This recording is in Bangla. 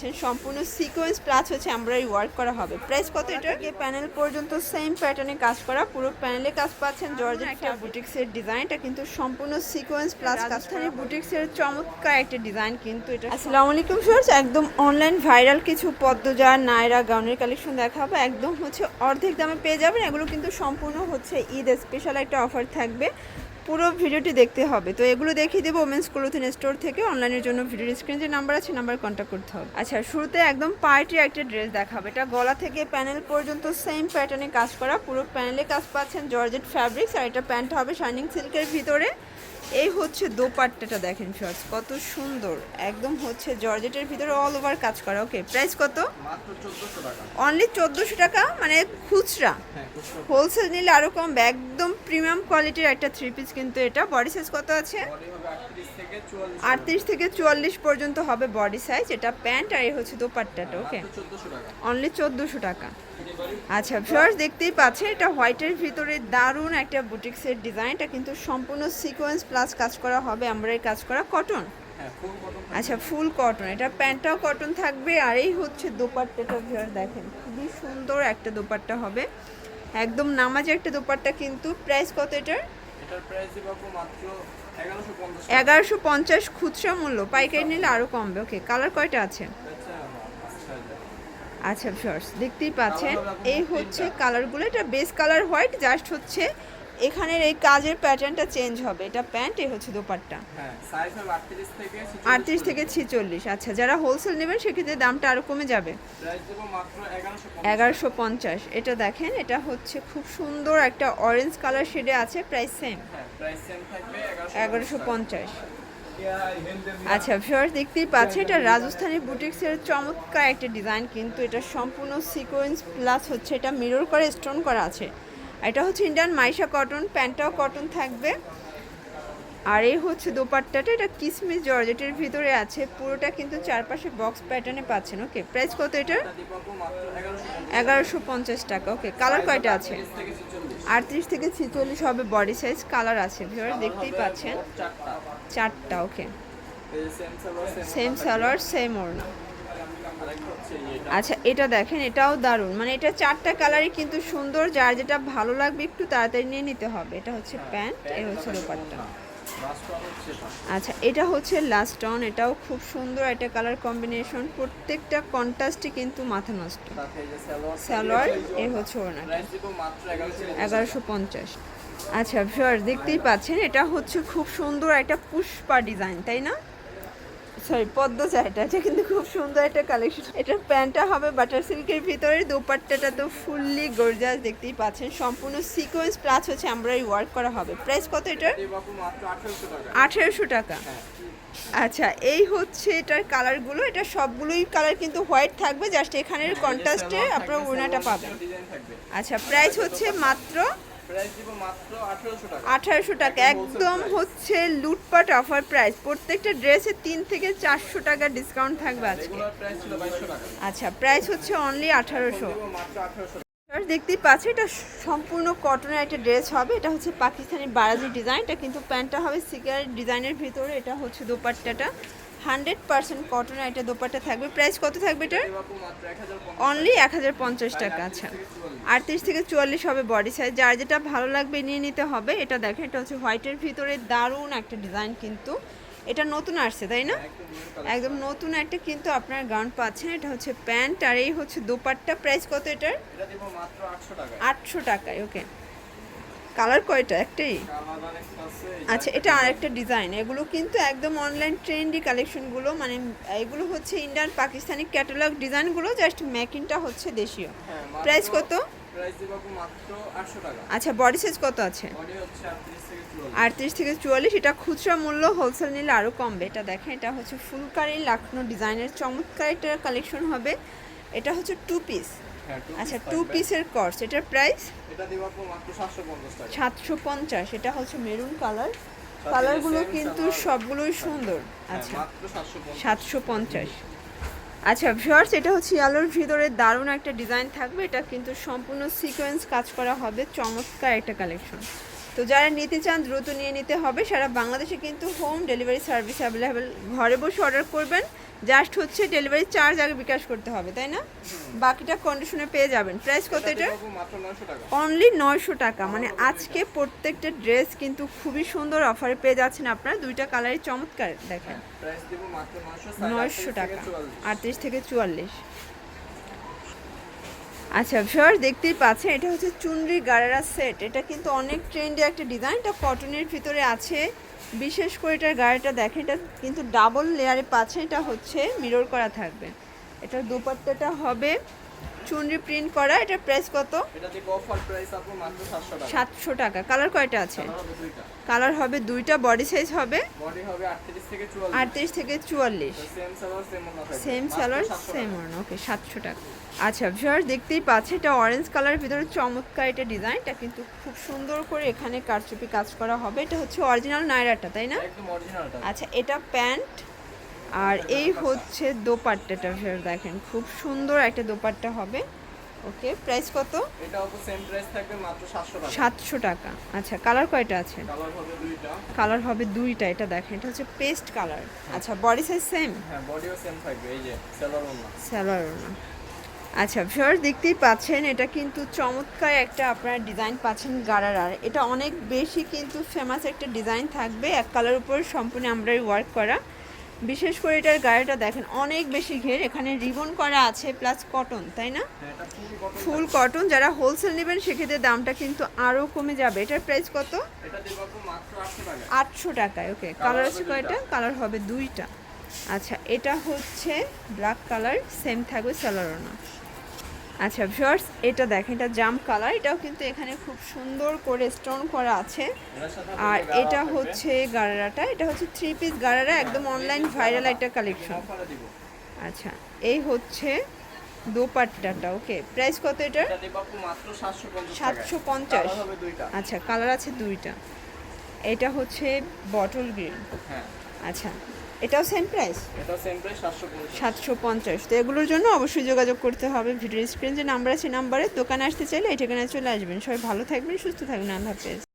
পাচ্ছেন সম্পূর্ণ সিকোয়েন্স প্লাস হচ্ছে এমব্রয়ডারি ওয়ার্ক করা হবে। প্রাইস কত এটা? এই প্যানেল পর্যন্ত সেম প্যাটার্নে কাজ করা পুরো প্যানেলে কাজ পাচ্ছেন জর্জেট একটা বুটিক্সের ডিজাইনটা কিন্তু সম্পূর্ণ সিকোয়েন্স প্লাস কাজখানি বুটিক্সের চমৎকার একটা ডিজাইন কিন্তু এটা আসসালামু আলাইকুম শোর্স একদম অনলাইন ভাইরাল কিছু পদ্মজা নায়রা গাউনের কালেকশন দেখাবো। একদম হচ্ছে অর্ধেক দামে পেয়ে যাবেন এগুলো কিন্তু সম্পূর্ণ হচ্ছে ঈদ স্পেশাল একটা অফার থাকবে। পুরো ভিডিওটি দেখতে হবে। তো এগুলো দেখিয়ে দেবো ওমেন্স ক্লোথিং স্টোর থেকে। অনলাইনের জন্য ভিডিও স্ক্রিন যে নাম্বার আছে নাম্বার কন্ট্যাক্ট করতে হবে। আচ্ছা শুরুতে একদম পার্টি একটা ড্রেস দেখাবে। এটা গলা থেকে প্যানেল পর্যন্ত সেম প্যাটার্নে কাজ করা। পুরো প্যানেলে কাজ পাচ্ছেন জর্জেট ফ্যাব্রিক্স আর এটা প্যান্ট হবে শাইনিং সিল্কের ভিতরে। এই হচ্ছে দোপাট্টাটা দেখেন শর্টস কত সুন্দর। একদম হচ্ছে জর্জেটের ভিতরে অল ওভার কাজ করা ওকে প্রাইস কত? অনলি চোদ্দোশো টাকা। মানে খুচরা। হ্যাঁ হোলসেল নিলে আরও কম একদম প্রিমিয়াম কোয়ালিটির একটা থ্রি পিস কিন্তু এটা। বডি সাইজ কত আছে? আটত্রিশ থেকে চুয়াল্লিশ। পর্যন্ত হবে বডি সাইজ এটা প্যান্ট আর এই হচ্ছে দোপাট্টাটা ওকে অনলি চোদ্দোশো টাকা। আচ্ছা ভিউয়ার্স দেখতেই পাচ্ছেন এটা হোয়াইটের ভিতরে দারুণ একটা বুটিক্সের ডিজাইনটা কিন্তু সম্পূর্ণ সিকোয়েন্স প্লাস কাজ করা হবে আমরা কাজ করা কটন হ্যাঁ কটন আচ্ছা ফুল কটন এটা প্যান্টটাও কটন থাকবে আর এই হচ্ছে দোপাট্টাটা ভিউয়ার দেখেন খুবই সুন্দর একটা দোপাট্টা হবে। একদম নামাজে একটা দোপাট্টা কিন্তু প্রাইস কত এটার? এটার প্রাইস দিব আপু মাত্র এগারোশো পঞ্চাশ এগারোশো পঞ্চাশ খুচরা মূল্য পাইকারি নিলে আরও কমবে ওকে কালার কয়টা আছে? আচ্ছা শর্টস দেখতেই পাচ্ছেন। এই হচ্ছে কালারগুলো এটা বেস কালার হোয়াইট জাস্ট হচ্ছে এখানের এই কাজের প্যাটার্নটা চেঞ্জ হবে। এটা প্যান্ট এই হচ্ছে দোপাট্টা। হ্যাঁ আটত্রিশ থেকে ছিচল্লিশ। আচ্ছা যারা হোলসেল নেবেন সেক্ষেত্রে দামটা আরও কমে যাবে। প্রাইস দিব মাত্র এগারোশো পঞ্চাশ। এটা দেখেন এটা হচ্ছে খুব সুন্দর একটা অরেঞ্জ কালার শেডে আছে প্রাইস সেম হ্যাঁ প্রাইস সেম থাকবে এগারোশো পঞ্চাশ। আচ্ছা ভিউয়ার্স দেখতেই পাচ্ছে এটা রাজস্থানী বুটিক্সের চমৎকার একটা ডিজাইন কিন্তু এটা সম্পূর্ণ সিকোয়েন্স প্লাস হচ্ছে এটা মিরর করে স্টোন করা আছে। এটা হচ্ছে ইন্ডিয়ান মাইশা কটন প্যান্টটাও কটন থাকবে। আর এই হচ্ছে দোপাট্টাটা, এটা কিসমিস জর্জেটের ভিতরে আছে, পুরোটা কিন্তু চারপাশে বক্স প্যাটার্নে পাচ্ছেন ওকে প্রাইস কত এটা এটা দিব আপু মাত্র এগারোশো পঞ্চাশ টাকা ওকে কালার কয়টা আছে? আটত্রিশ থেকে ছিচল্লিশ হবে বডি সাইজ কালার আছে ভিউয়ার দেখতেই পাচ্ছেন। চারটা ওকে সেম সালোয়ার সেম হচ্ছে এটা আচ্ছা এটা দেখেন, এটাও দারুণ। মানে এটা চারটা কালারই কিন্তু সুন্দর, যার যেটা ভালো লাগবে একটু তাড়াতাড়ি নিয়ে নিতে হবে। এটা হচ্ছে প্যান্ট, এ হচ্ছে দোপাট্টা। আচ্ছা এটা হচ্ছে লাস্ট অন এটাও খুব সুন্দর একটা কালার কম্বিনেশন প্রত্যেকটা কন্ট্রাস্টই কিন্তু মাথা নষ্ট। সালোয়ার, এ হচ্ছে প্রাইস এগারোশো পঞ্চাশ। আচ্ছা ভিউয়ার দেখতেই পাচ্ছেন, এটা হচ্ছে খুব সুন্দর একটা পুষ্পা ডিজাইন তাই না? সরি পদ্মচা এটা এটা কিন্তু খুব সুন্দর একটা কালেকশন এটার প্যান্টটা হবে বাটার সিল্কের ভিতরে দোপাট্টাটা তো ফুললি গর্জাস দেখতেই পাচ্ছেন। সম্পূর্ণ সিকোয়েন্স প্লাস হচ্ছে এমব্রয়ডারি ওয়ার্ক করা হবে। প্রাইস কত এটার? আঠারোশো টাকা। হ্যাঁ। আচ্ছা এই হচ্ছে এটার কালারগুলো এটা সবগুলোই কালার কিন্তু হোয়াইট থাকবে জাস্ট এখানের কন্ট্রাস্টে আপনারা ওড়নাটা পাবেন। আচ্ছা প্রাইস হচ্ছে মাত্র আঠারোশো টাকা। একদম হচ্ছে লুটপাট অফার প্রাইস প্রত্যেকটা ড্রেসে তিন থেকে চারশো টাকা ডিসকাউন্ট থাকবে আজকে। বাইশশো টাকা। আচ্ছা প্রাইস হচ্ছে অনলি আঠারোশো। আঠারোশো দেখতেই পাচ্ছি এটা সম্পূর্ণ কটনের একটা ড্রেস হবে। এটা হচ্ছে পাকিস্তানি বারাজি ডিজাইন এটা কিন্তু প্যান্টটা হবে সিগার ডিজাইনের ভিতরে। এটা হচ্ছে দোপাট্টাটা। হান্ড্রেড পার্সেন্ট কটন একটা দোপাট্টা থাকবে। প্রাইস কত থাকবে এটার? অনলি এক হাজার পঞ্চাশ টাকা আচ্ছা। আটত্রিশ থেকে চুয়াল্লিশ হবে বডি সাইজ যার যেটা ভালো লাগবে নিয়ে নিতে হবে, এটা দেখেন, এটা হচ্ছে হোয়াইটের ভিতরে দারুণ একটা ডিজাইন কিন্তু। এটা নতুন আসছে, তাই না? একদম নতুন একটা কিন্তু আপনার গাউন পাচ্ছেন। এটা হচ্ছে প্যান্ট আর এই হচ্ছে দোপাট্টা। প্রাইস কত এটার? এটা আটশো টাকায় ওকে কালার কয়টা? একটাই? আচ্ছা এটা আরেকটা ডিজাইন। এগুলো কিন্তু একদম অনলাইন ট্রেন্ডি কালেকশনগুলো মানে এগুলো হচ্ছে ইন্ডিয়ান পাকিস্তানি ক্যাটালগ ডিজাইনগুলো জাস্ট মেকিংটা হচ্ছে দেশীয়। হ্যাঁ, প্রাইস কত? আটশো টাকা। আচ্ছা বডি সাইজ কত আছে? আটত্রিশ থেকে চুয়াল্লিশ। এটা খুচরা মূল্য হোলসেল নিলে আরও কমবে। এটা দেখেন এটা হচ্ছে ফুলকারি লাখনো ডিজাইনের চমৎকার একটা কালেকশন হবে। এটা হচ্ছে টু পিস হ্যাঁ আচ্ছা টু পিসের কর্স এটার প্রাইস এটা দিব আপু মাত্র সাতশো পঞ্চাশ টাকা। সাতশো পঞ্চাশ এটা হচ্ছে মেরুন কালার কালারগুলো কিন্তু সবগুলোই সুন্দর। হ্যাঁ, আচ্ছা মাত্র সাতশো পঞ্চাশ। পঞ্চাশ। আচ্ছা ভিউয়ার্স এটা হচ্ছে আলোর ভিতরে দারুণ একটা ডিজাইন থাকবে। এটা কিন্তু সম্পূর্ণ সিকোয়েন্স কাজ করা হবে চমৎকার একটা কালেকশন তো যারা নিতে চান দ্রুত নিয়ে নিতে হবে। সারা বাংলাদেশে কিন্তু হোম ডেলিভারি সার্ভিস অ্যাভেলেবেল ঘরে বসে অর্ডার করবেন জাস্ট হচ্ছে ডেলিভারি চার্জ আগে বিকাশ করতে হবে, তাই না? বাকিটা কন্ডিশনে পেয়ে যাবেন। প্রাইস কত এটা? এটা দিব মাত্র 900 টাকা অনলি নয়শো টাকা। মানে আজকে প্রত্যেকটা ড্রেস কিন্তু খুবই সুন্দর অফারে পেয়ে যাচ্ছেন আপনারা। দুইটা কালারই চমৎকার, দেখেন। প্রাইস দিব মাত্র 900 নয়শো টাকা। আটত্রিশ থেকে চুয়াল্লিশ। আচ্ছা ভিউয়ার দেখতেই পাচ্ছেন, এটা হচ্ছে চুনরি গারারা সেট এটা কিন্তু অনেক ট্রেন্ডে একটা ডিজাইন এটা কটনের ভিতরে আছে। বিশেষ করে এটার গায়েটা দেখেন, এটা কিন্তু ডাবল লেয়ারে পাছে এটা হচ্ছে মিরর করা থাকবে। এটার দুপাট্টাটা হবে চুনরি প্রিন্ট করা প্রাইস কত? এটা প্রাইস আপু মাত্র 700 টাকা। সাতশো টাকা। কালার কয়টা আছে? কালার হবে দুইটা। কালার বডি সাইজ হবে বডি হবে 38 থেকে 44 আটত্রিশ থেকে চুয়াল্লিশ। সেম সালোয়ার সেম ওড়না ওকে সাতশো টাকা। আচ্ছা ভিউয়ার দেখতেই পাচ্ছে এটা অরেঞ্জ কালারের ভিতরে চমৎকার এটা ডিজাইনটা কিন্তু খুব সুন্দর করে এখানে কারচুপি কাজ করা হবে। এটা হচ্ছে অরিজিনাল নাইরাটা তাই না? আচ্ছা এটা প্যান্ট আর এই হচ্ছে দোপাট্টাটা দেখেন খুব সুন্দর একটা দোপাট্টা হবে। ওকে প্রাইস কত? এটা আপু সেম প্রাইস থাকবে মাত্র 700 টাকা। সাতশো টাকা। আচ্ছা কালার কয়টা আছে? কালার হবে দুইটা। কালার হবে দুইটা এটা দেখেন এটা হচ্ছে পেস্ট কালার। আচ্ছা বডি সাইজ সেম হ্যাঁ বডিও সেম থাকবে এই যে সালোয়ার ওনা ওড়না। আচ্ছা ভিউয়ার দেখতেই পাচ্ছেন এটা কিন্তু চমৎকার একটা আপনারা ডিজাইন পাচ্ছেন গারারার এটা অনেক বেশি কিন্তু ফেমাস একটা ডিজাইন থাকবে এক কালার উপর সম্পূর্ণ আমরা ওয়ার্ক করা। বিশেষ করে এটার গায়েটা দেখেন অনেক বেশি ঘের। এখানে রিবন করা আছে প্লাস কটন তাই না? হ্যাঁ ফুল কটন যারা হোলসেল নেবেন সেক্ষেত্রে দামটা কিন্তু আরও কমে যাবে। এটার প্রাইস কত? এটা দিব আপু মাত্র 800 টাকা। আটশো টাকায় ওকে কালার আছে কয়টা? কালার হবে দুইটা। আচ্ছা এটা হচ্ছে ব্ল্যাক কালার সেম থাকবে সালোয়ারনা আচ্ছা ভিউয়ার্স এটা দেখেন এটা জাম কালার এটাও কিন্তু এখানে খুব সুন্দর করে স্টোন করা আছে। আর এটা হচ্ছে গারারাটা এটা হচ্ছে থ্রি পিস গারারা একদম অনলাইন ভাইরাল একটা কালেকশন আচ্ছা এই হচ্ছে দোপাট্টাটা ওকে প্রাইস কত এটার? এটা দিব আপু মাত্র 750 টাকা সাতশো পঞ্চাশ। আচ্ছা কালার আছে দুইটা। এটা হচ্ছে বটল গ্রিন হ্যাঁ। আচ্ছা এটাও সেম প্রাইস এটা সেম প্রাইস 750 সাতশো পঞ্চাশ। তো এগুলোর জন্য অবশ্যই যোগাযোগ করতে হবে। ভিডিও স্ক্রিন যে নাম্বার আছে নাম্বারে দোকানে আসতে চাইলে এই ঠিকানায় চলে আসবেন। সবাই ভালো থাকবেন সুস্থ থাকবেন। আল্লাহ হাফেজ।